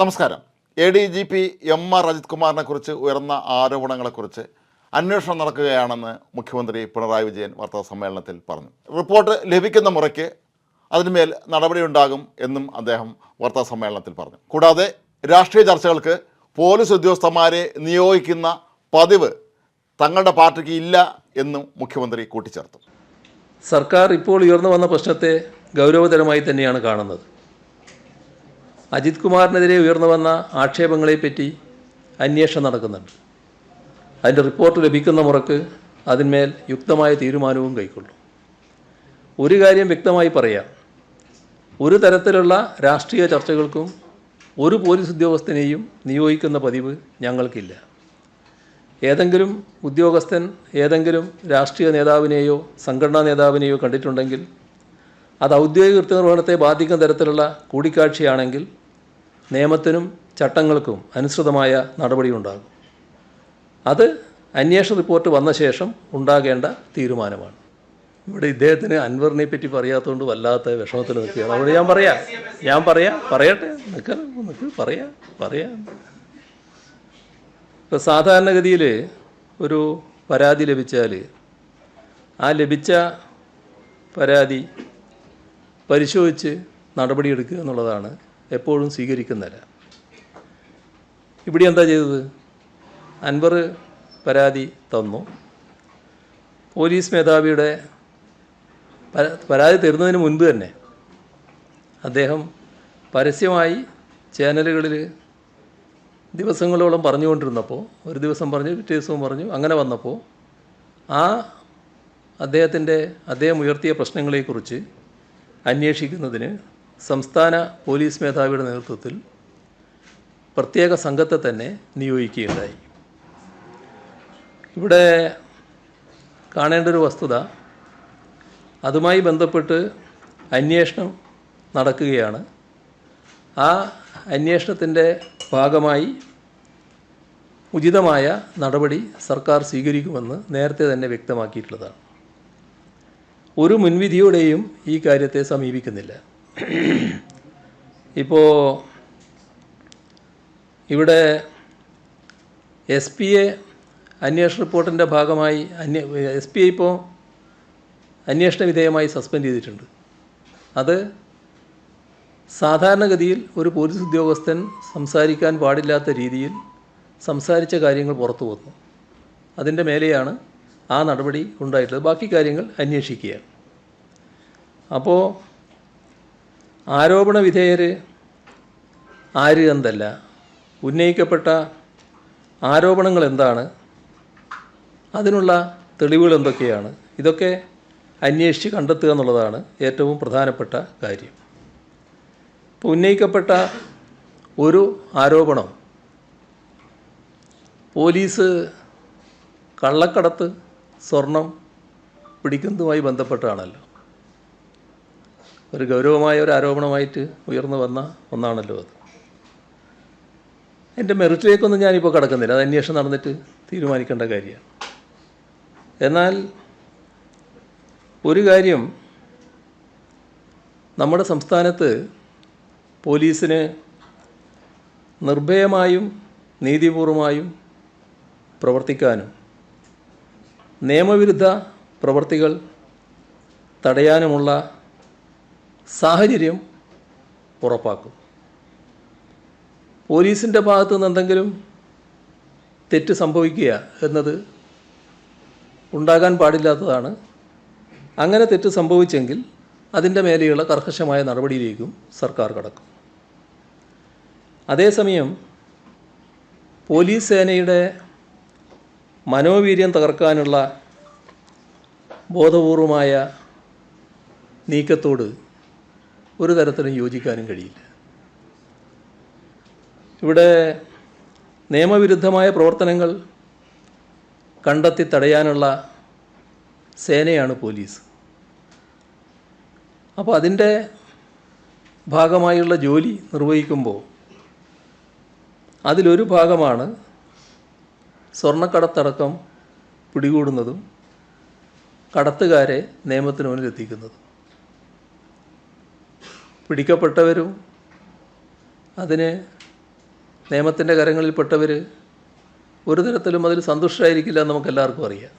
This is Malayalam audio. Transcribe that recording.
നമസ്കാരം. A D G P M R Ajith കുമാറിനെ കുറിച്ച് ഉയർന്ന ആരോപണങ്ങളെക്കുറിച്ച് അന്വേഷണം നടക്കുകയാണെന്ന് മുഖ്യമന്ത്രി പിണറായി വിജയൻ വാർത്താ സമ്മേളനത്തിൽ പറഞ്ഞു. റിപ്പോർട്ട് ലഭിക്കുന്ന മുറയ്ക്ക് അതിന്മേൽ നടപടിയുണ്ടാകും എന്നും അദ്ദേഹം വാർത്താ സമ്മേളനത്തിൽ പറഞ്ഞു. കൂടാതെ രാഷ്ട്രീയ ചർച്ചകൾക്ക് പോലീസ് ഉദ്യോഗസ്ഥന്മാരെ നിയോഗിക്കുന്ന പതിവ് തങ്ങളുടെ പാർട്ടിക്ക് ഇല്ല എന്നും മുഖ്യമന്ത്രി കൂട്ടിച്ചേർത്തു. സർക്കാർ ഇപ്പോൾ ഉയർന്നു വന്ന പ്രശ്നത്തെ ഗൗരവതരമായി തന്നെയാണ് കാണുന്നത്. അജിത് കുമാറിനെതിരെ ഉയർന്നു വന്ന ആക്ഷേപങ്ങളെപ്പറ്റി അന്വേഷണം നടക്കുന്നുണ്ട്. അതിന്റെ റിപ്പോർട്ട് ലഭിക്കുന്ന മുറക്ക് അതിന്മേൽ യുക്തമായ തീരുമാനവും കൈക്കൊള്ളും. ഒരു കാര്യം വ്യക്തമായി പറയാം. ഒരു തരത്തിലുള്ള രാഷ്ട്രീയ ചർച്ചകൾക്കും ഒരു പോലീസ് ഉദ്യോഗസ്ഥനെയും നിയോഗിക്കുന്ന പതിവ് ഞങ്ങൾക്കില്ല. ഏതെങ്കിലും ഉദ്യോഗസ്ഥൻ ഏതെങ്കിലും രാഷ്ട്രീയ നേതാവിനെയോ സംഘടനാ നേതാവിനെയോ കണ്ടിട്ടുണ്ടെങ്കിൽ അത് ഔദ്യോഗിക കൃത്യനിർവഹണത്തെ ബാധിക്കുന്ന തരത്തിലുള്ള കൂടിക്കാഴ്ചയാണെങ്കിൽ നിയമത്തിനും ചട്ടങ്ങൾക്കും അനുസൃതമായ നടപടിയുണ്ടാകും. അത് അന്വേഷണ റിപ്പോർട്ട് വന്ന ശേഷം ഉണ്ടാകേണ്ട തീരുമാനമാണ്. ഇവിടെ ഇദ്ദേഹത്തിന് അൻവറിനെ പറ്റി പറയാത്തതുകൊണ്ട് വല്ലാത്ത വിഷമത്തിൽ നിൽക്കുകയാണ്. അവിടെ ഞാൻ പറയാം. ഞാൻ പറയാം. പറയട്ടെ. നിൽക്കാൻ നിൽക്ക് പറയാം. പറയാം. ഇപ്പോൾ സാധാരണഗതിയിൽ ഒരു പരാതി ലഭിച്ചാൽ ആ ലഭിച്ച പരാതി പരിശോധിച്ച് നടപടിയെടുക്കുക എന്നുള്ളതാണ് എപ്പോഴും സ്വീകരിക്കുന്നില്ല. ഇവിടെ എന്താ ചെയ്തത്? അൻവർ പരാതി തന്നു. പോലീസ് മേധാവിയുടെ പര- പരാതി തരുന്നതിന് മുൻപ് തന്നെ അദ്ദേഹം പരസ്യമായി ചാനലുകളിൽ ദിവസങ്ങളോളം പറഞ്ഞുകൊണ്ടിരുന്നപ്പോൾ ഒരു ദിവസം പറഞ്ഞു പിറ്റേ ദിവസവും പറഞ്ഞു അങ്ങനെ വന്നപ്പോൾ ആ അദ്ദേഹത്തിന്റെ അദ്ദേഹം ഉയർത്തിയ പ്രശ്നങ്ങളെക്കുറിച്ച് അന്വേഷിക്കുന്നതിന് സംസ്ഥാന പോലീസ് മേധാവിയുടെ നേതൃത്വത്തിൽ പ്രത്യേക സംഘത്തെ തന്നെ നിയോഗിക്കുകയുണ്ടായി. ഇവിടെ കാണേണ്ട ഒരു വസ്തുത അതുമായി ബന്ധപ്പെട്ട് അന്വേഷണം നടക്കുകയാണ്. ആ അന്വേഷണത്തിന്റെ ഭാഗമായി ഉചിതമായ നടപടി സർക്കാർ സ്വീകരിക്കുമെന്ന് നേരത്തെ തന്നെ വ്യക്തമാക്കിയിട്ടുള്ളതാണ്. ഒരു മുൻവിധിയോടെയും ഈ കാര്യത്തെ സമീപിക്കുന്നില്ല. ഇപ്പോൾ ഇവിടെ എസ് പി എ അന്വേഷണ റിപ്പോർട്ടിന്റെ ഭാഗമായി അന്വേ എസ് പി ഐ ഇപ്പോൾ അന്വേഷണ വിധേയമായി സസ്പെൻഡ് ചെയ്തിട്ടുണ്ട്. അത് സാധാരണഗതിയിൽ ഒരു പോലീസ് ഉദ്യോഗസ്ഥൻ സംസാരിക്കാൻ പാടില്ലാത്ത രീതിയിൽ സംസാരിച്ച കാര്യങ്ങൾ പുറത്തു വന്നു. അതിന്റെ മേലെയാണ് ആ നടപടി ഉണ്ടായിട്ടുള്ളത്. ബാക്കി കാര്യങ്ങൾ അന്വേഷിക്കുകയാണ്. അപ്പോൾ ആരോപണ വിധേയർ ആര് എന്തല്ല ഉന്നയിക്കപ്പെട്ട ആരോപണങ്ങൾ എന്താണ്? അതിനുള്ള തെളിവുകൾ എന്തൊക്കെയാണ്? ഇതൊക്കെ അന്വേഷിച്ച് കണ്ടെത്തുക എന്നുള്ളതാണ് ഏറ്റവും പ്രധാനപ്പെട്ട കാര്യം. ഇപ്പോൾ ഉന്നയിക്കപ്പെട്ട ഒരു ആരോപണം പോലീസ് കള്ളക്കടത്ത് സ്വർണം പിടിക്കുന്നതുമായി ബന്ധപ്പെട്ടാണല്ലോ. ഒരു ഗൗരവമായ ഒരു ആരോപണമായിട്ട് ഉയർന്നു വന്ന ഒന്നാണല്ലോ അത്. എന്റെ മെറിറ്റിലേക്കൊന്നും ഞാനിപ്പോൾ കടക്കുന്നില്ല. അത് അന്വേഷണം നടന്നിട്ട് തീരുമാനിക്കേണ്ട കാര്യമാണ്. എന്നാൽ ഒരു കാര്യം നമ്മുടെ സംസ്ഥാനത്ത് പോലീസിന് നിർഭയമായും നീതിപൂർവമായും പ്രവർത്തിക്കാനും നിയമവിരുദ്ധ പ്രവർത്തികൾ തടയാനുമുള്ള സാഹചര്യം ഉറപ്പാക്കും. പോലീസിന്റെ ഭാഗത്തു നിന്ന് എന്തെങ്കിലും തെറ്റ് സംഭവിക്കുക എന്നത് ഉണ്ടാകാൻ പാടില്ലാത്തതാണ്. അങ്ങനെ തെറ്റ് സംഭവിച്ചെങ്കിൽ അതിന്റെ മേലെയുള്ള കർക്കശമായ നടപടിയിലേക്കും സർക്കാർ കടക്കും. അതേസമയം പോലീസ് സേനയുടെ മനോവീര്യം തകർക്കാനുള്ള ബോധപൂർവമായ നീക്കത്തോട് ഒരു തരത്തിലും യോജിക്കാനും കഴിയില്ല. ഇവിടെ നിയമവിരുദ്ധമായ പ്രവർത്തനങ്ങൾ കണ്ടെത്തി തടയാനുള്ള സേനയാണ് പോലീസ്. അപ്പോൾ അതിന്റെ ഭാഗമായുള്ള ജോലി നിർവഹിക്കുമ്പോൾ അതിലൊരു ഭാഗമാണ് സ്വർണക്കടത്തടക്കം പിടികൂടുന്നതും കടത്തുകാരെ നിയമത്തിന് മുന്നിൽ എത്തിക്കുന്നതും പിടിക്കപ്പെട്ടവരും അതിന് നിയമത്തിന്റെ കരങ്ങളിൽപ്പെട്ടവർ ഒരു തരത്തിലും അതിൽ സന്തുഷ്ടരായിരിക്കില്ല എന്ന് നമുക്കെല്ലാവർക്കും അറിയാം.